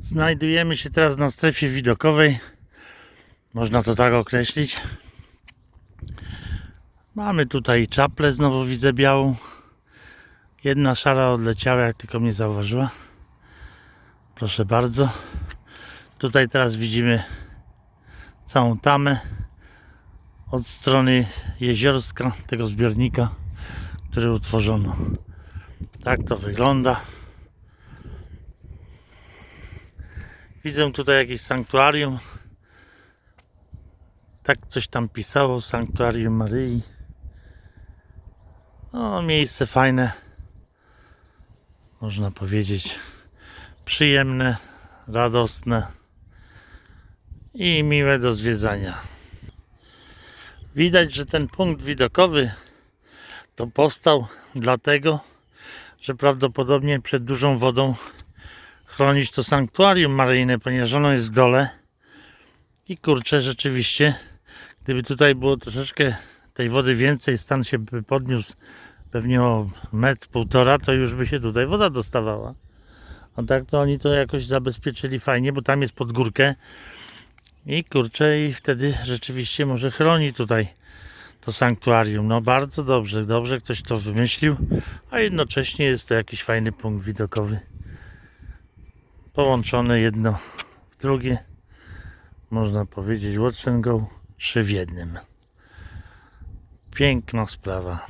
Znajdujemy się teraz na strefie widokowej. Można to tak określić. Mamy tutaj czaplę, znowu widzę białą. Jedna szara odleciała, jak tylko mnie zauważyła. Proszę bardzo. Tutaj teraz widzimy całą tamę od strony jeziorska tego zbiornika, który utworzono. Tak to wygląda. Widzę tutaj jakieś sanktuarium. Tak coś tam pisało, sanktuarium Maryi. No, miejsce fajne. Można powiedzieć przyjemne, radosne i miłe do zwiedzania. Widać, że ten punkt widokowy to powstał dlatego, że prawdopodobnie przed dużą wodą chronić to sanktuarium maryjne, ponieważ ono jest w dole. I kurczę, rzeczywiście, gdyby tutaj było troszeczkę tej wody więcej, stan się by podniósł pewnie o metr, półtora, to już by się tutaj woda dostawała. A tak to oni to jakoś zabezpieczyli fajnie, bo tam jest pod górkę. I kurczę, i wtedy rzeczywiście może chroni tutaj to sanktuarium. No bardzo dobrze, dobrze ktoś to wymyślił, a jednocześnie jest to jakiś fajny punkt widokowy. Połączone jedno w drugie. Można powiedzieć watch and go, trzy w jednym. Piękna sprawa.